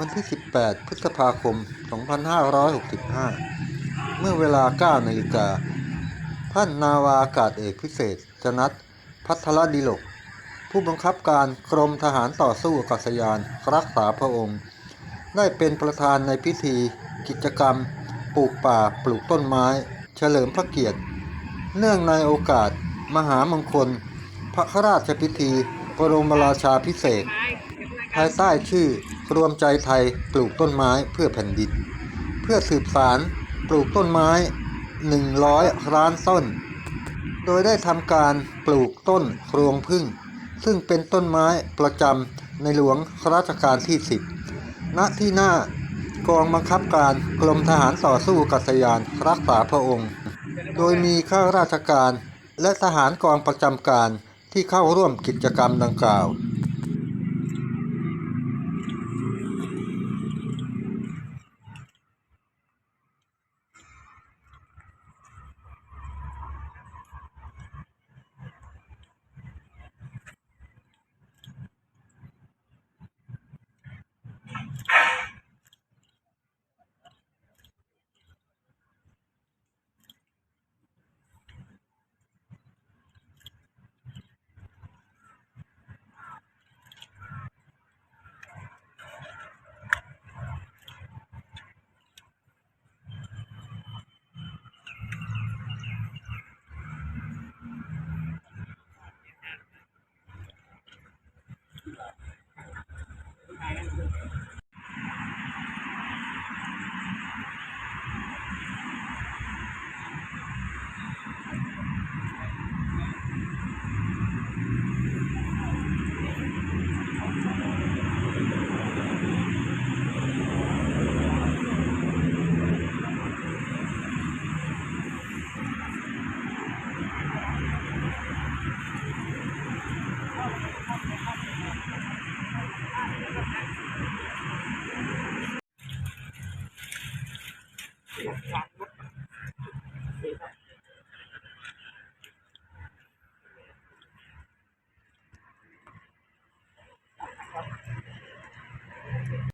วันที่ 18 พฤษภาคม 2565 เมื่อเวลา 9 นาฬิกาท่านนาวาอากาศเอกพิเศษ จนัทพัทรดิลก ผู้บังคับการกรมทหารต่อสู้อากาศยานรักษาพระองค์ ได้เป็นประธานในพิธีกิจกรรม ปลูกป่าปลูกต้นไม้ เฉลิมพระเกียรติ เนื่องในโอกาส มหามงคล พระราชพิธีบรมราชาพิเศษกภายใต้ชื่อ รวมใจไทยปลูกต้นไม้เพื่อแผ่นดิน เพื่อสืบสารปลูกต้นไม้ 100ล้านต้น โดยได้ทำการปลูกต้นครวงพึ่ง ซึ่งเป็นต้นไม้ประจำในหลวงรัชกาลที่ 10 ณที่หน้ากองบังคับการกรมทหารต่อสู้กาศยานรักษาพระองค์ โดยมีข้าราชการและทหารกองประจำการที่เข้าร่วมกิจกรรมดังกล่าว Yeah.